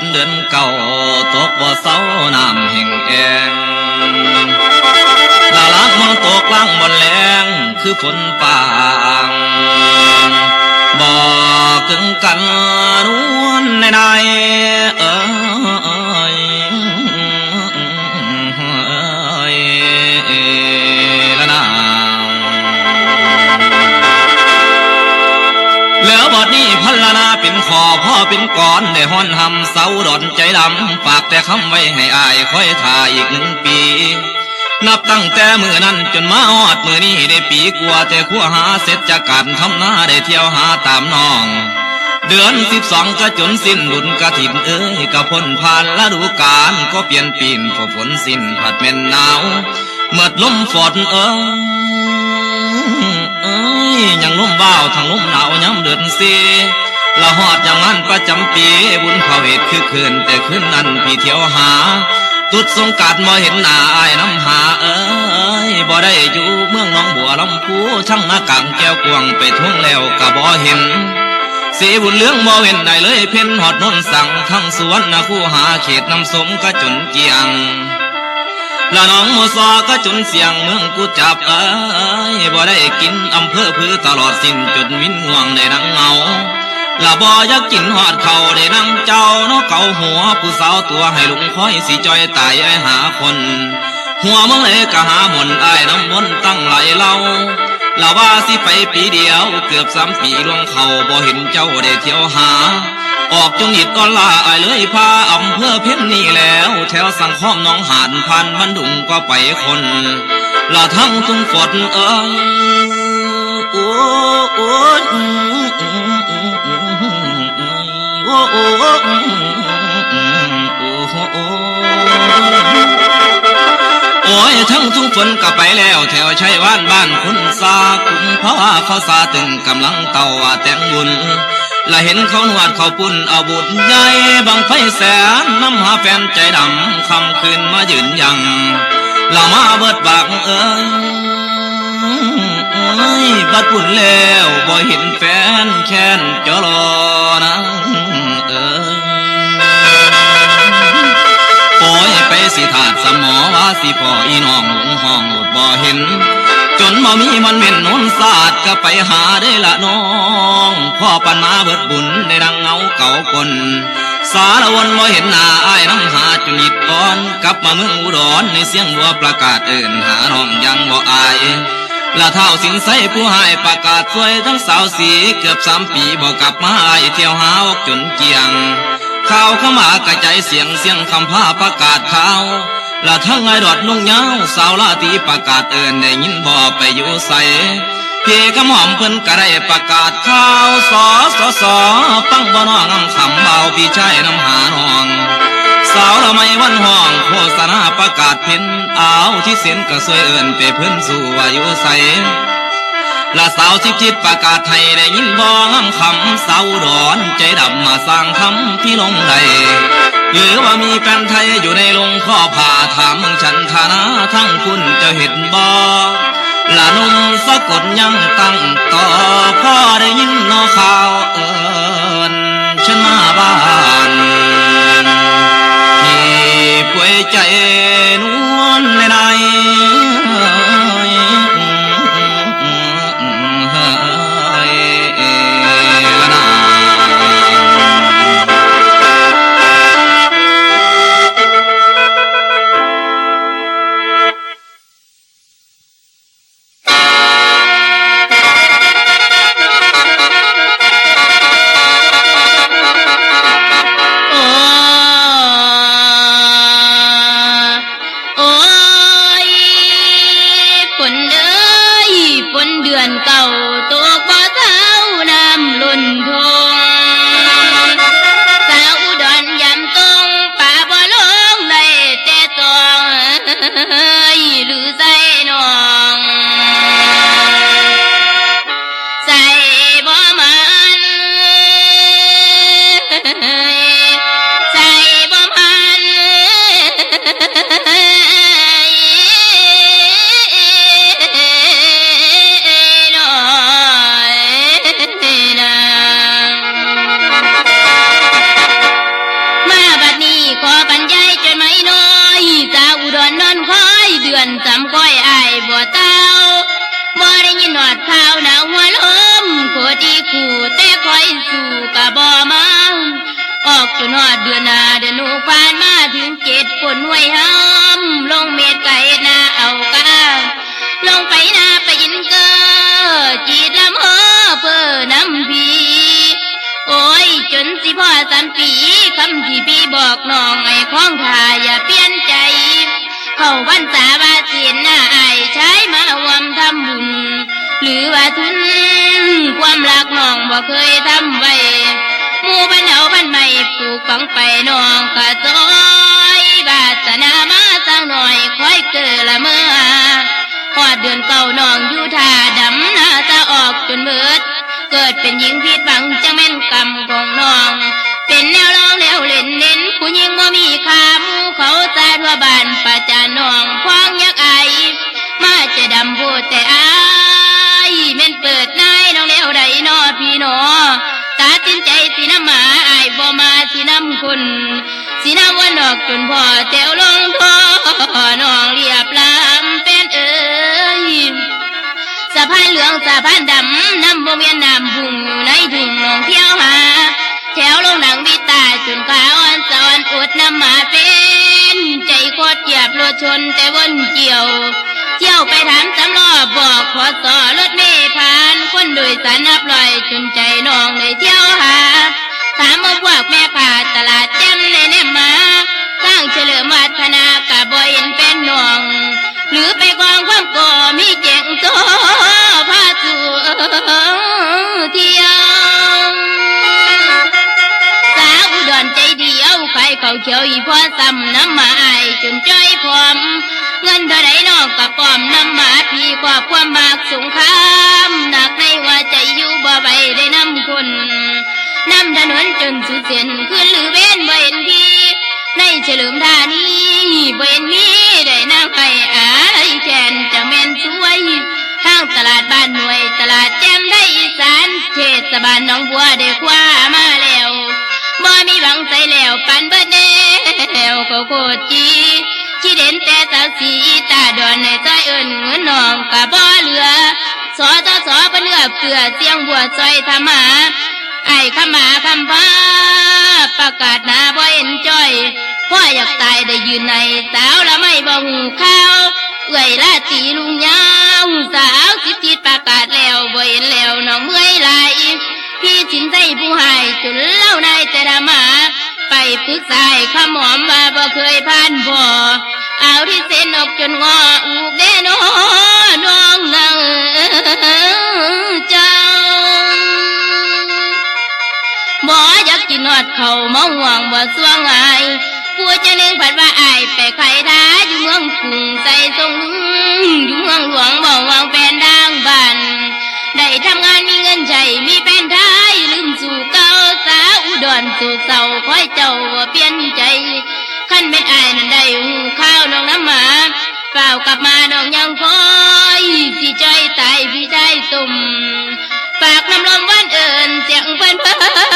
นว่าฝนเดือนเก่าตกบ่เสาน้ำแห่งแองลาลักมองตกล่างบนแรงคือฝนป่างบอกึ่งกันนวลในในเออ ละนาเป็นคอพ่อเป็นก่อนได้ห้อนหำเสาดอนใจดำฝากแต่คำไว้ให้อายค่อยท่าอีกหนึ่งปี นับตั้งแต่มือนั้นจนมาอดมือนี้ได้ปีกว่าแต่ขัวหาเสร็จจากการทำนาได้เที่ยวหาตามน้อง เดือนสิบสองก็จนสิ้นบุญกระถิ่นเอ้ยก็พ้นผ่านฤดูกาลก็เปลี่ยนปีนพอฝนสิ้นผัดเป็นหนาวเมื่อลมฝนเอ้ยเอ้ยยังลมบ้าวทั้งลมหนาวย้ำเดือนสี ละหอดอย่างนั้นประจำปีบุญพระเวทคือคืนแต่คืนนั้นพี่เที่ยวหา ตุดสงการมาเห็นหน้าอายน้ำหาเอ้ยบ่ได้อยู่เมืองน้องบัวลำพูช่างหน้ากางแก้วกวงไปทุ่งแล้วก็บ่เห็นสีบุญเหลืองบ่เว้นได้เลยเพ่นหอดนนสั่งทั้งสวนนะคู่หาเขตน้ำสมก็จนเกียงละน้องมอซอก็จนเสียงเมืองกูจับเอ้ยบ่ได้กินอำเภอพื้อตลอดสิ้นจนวินห่วงได้นังเงา ละบ่อยากกินหอดเขาได้นั่งเจ้าเนาะเก่าหัวผู้สาวตัวให้ลุงคอยสิจอยตายไอหาคน หัวเมึงเลยก็หาหมนไอ้น้ำมนต์ตั้งไหลายเล่าละว่าสิไปปีเดียวเกือบสามปีล่วงเขาบ่เห็นเจ้าได้เที่ยวหา ออกจงหิดตอนลาไอเลยพาอำเภอเพียนนี่แล้ว แถวสังข้อมหน้องหานพันบันดุงก็ไปคนละทั้งทุ่งฝนเออโอ้โอ้ โอ้ยทั้งทุ่งฝนก็ไปแล้วแถวชัยว่านบ้านคุณสาคุณพ่อเขาสาตึงกำลังเต่าแต่งบุญละเห็นเขาหวดเขาปุ่นเอาบุญใหญ่บังไฟแสนน้ำหาแฟนใจดำคำคืนมายืนยังละมาเบิดบากเอ้ยเอ้ยบัดปุ่นแล้วบ่เห็นแฟนแค้นจอรอนะ ว่าสิพ่ออีน้องหลงห้องหดบ่เห็น จนบ่มีมันเม่นนนศาสตร์ก็ไปหาได้ละน้องพ่อปันมาเบิดบุญได้ดังเงาเก่าคนสารวนบ่เห็นหน้าอ้ายน้ำหาจุนิดก่อนกลับมาเมืองอุดรในเสียงวัวประกาศเอิ่นหาน้องยังบ่อายละเท่าสินใสผู้ให้ประกาศสวยทั้งสาวสีเกือบสามปีบ่กลับมาอาเที่ยวหาออกจนเกียง ข่าวเข้ามากระจายเสียงเสียงคำผ้าประกาศข่าว ละทั้งไอ้ดอดนุ่งยาวสาวลาตีประกาศเอินได้ยินบ่ไปอยู่ใสพี่กำหอมเพิ่นกระไรประกาศข่าวสอสอสอฟังบ่น้องคำเบาพี่ชายน้ำหาน้องสาวละไม่วันห้องโฆษณาประกาศเพ่นเอาที่เสียนกระสวยเอินไปเพิ่นสู่ว่าอยู่ใส ละสาวสิบจิตประกาศไทยได้ยินบ่งำคำสาวดอนใจดำมาสร้างคำพี่ลงใดหรือว่ามีแฟนไทยอยู่ในลงข้อผ่าถามมึงฉันฐานะทั้งคุณจะเห็นบ่ละนุ่มสะกดยังตั้งต่อพ่อได้ยินนอข่าวเออ จนหอดเดือนนาเดือนหนูผ่านมาถึงเจ็ดฝนห้วยห้ำลงเม็ดไก่นาเอากาลงไปนาไปยินเกอจีดลำเฮอเพื่อน้ำพีโอ้ยจนสิพ่อสันปีคำที่พี่บอกน้องไอ้ของทาอย่าเปลี่ยนใจ เข้าวันสาบาเสียนหน้าอายใช้มาวมทำบุญ หรือว่าทุนความรักน้องบ่เคยทำไว้ หมู่บ้านเอาบ้านใหม่ปลูกฝังไปน้องกะซอยบาสนามาสร้างหน่อยคอยเกิดละเมื่อพอดเดือนเก่าน้องอยู่ท่าดำหน้าตาออกจนเบิด เกิดเป็นหญิงผิดหวังจังแม่นกรรมของน้อง เป็นแนวร้องแนวเล่นเน้นผู้หญิงบ่มีค่ามูเขาตาทั่วบ้านประจานน้องพองยักไอมาจะดำพูดแต่อาย คนสิน้ำวันดอกจนพ่อแถวลงท่อน้องเรียบลำเป็นเอ้ยสะพานเหลืองสะพานดำน้ำบ่เมียนน้ำพุ่งอยู่ในทุ่งน้องเที่ยวหา แถวลงหนังวิตาจนขาอ่อนสอนอดน้ำหมาเป็นใจโคตรเหยียบรถชนแต่วนเกี่ยวเที่ยวไปถามสำล้อบบอกขอสอรถเมย์ผ่าน คนโดยสารนับลอยจนใจน้องเลยเที่ยวหา ถามว่าพวกแม่ขาตลาดแจ่มในแนมมาสร้างเฉลิมวัฒนากะบ่เห็นเป็นหน้องหรือไปกองความก่อมีแจงโตพาสู่เที่ยวสาวอุดรใจเดียวใครเขาเขียวอีพ่อซ้ำน้ำมาไอจนจ้อยพร้อม เงินเท่าใดนอกกะป้อมน้ำมาพี่กว่าความมากสงครามหนักในหัวใจอยู่บ่ใบได้น้ำคน น้ำถนนจนสุดเส้นขึ้นหรือเว้นบ่เห็นพี่ในเฉลิมทานีบ่เห็นมีได้นางไผ่อาไรแกนจะแม่นสวยทางตลาดบ้านหน่วยตลาดแจ่มได้อีสานเทศบาลน้องบัวได้คว้ามาแล้วบ่มีหวังใส่แล้วปันเบิดแนวก็โคตรจีที่เด่นแต่สาวสีตาดอนในใจเอิญเงินน้องกะบ่เหลือสอตอสอเปนเลือกเสือเสียงบัวซอยธรรมา ไอ้ขมาคำพ้า ประกาศนาบ่เห็นจอยพ่ออยากตายได้ยืนในสาวละไม่บ่หูข้าวเอื่อยลาตีลุงยาวสาวสิบทิศประกาศแล้วบ่เห็นแล้วน้องเมื่อยไหลายพี่สินใจผู้หายจนเล่านายแต่ดามาไปปรึกษาให้ข้าหมอมว่าบ่เคยผ่านบ่เอาที่เส้นอกจนงออูกเด้นอน้องนางเจ้า บ่อยากกินนอดเขามอห่วงบ่สวงไอายผู้จะนึงผัดว่าไอายไปไข่ท้าอยู่เมืองกรุงใส่ทรงอยู่เมืองหลวงบ่วังแฟนดังบ้านได้ทำงานมีเงินใช้มีแฟนไทยลืมสู่เก่าสาวอุดรสู่เศร้าคอยเจ้าเปลี่ยนใจขั้นเป็นอายนั้นได้หูข้าวน้องน้ำหมาเปล่ากลับมาน้องยังคอยสิใจอยตายพี่ใจตุ่มฝากน้ำลมวานเอิญเสียงเพิ่นเพิ่นเอิญนา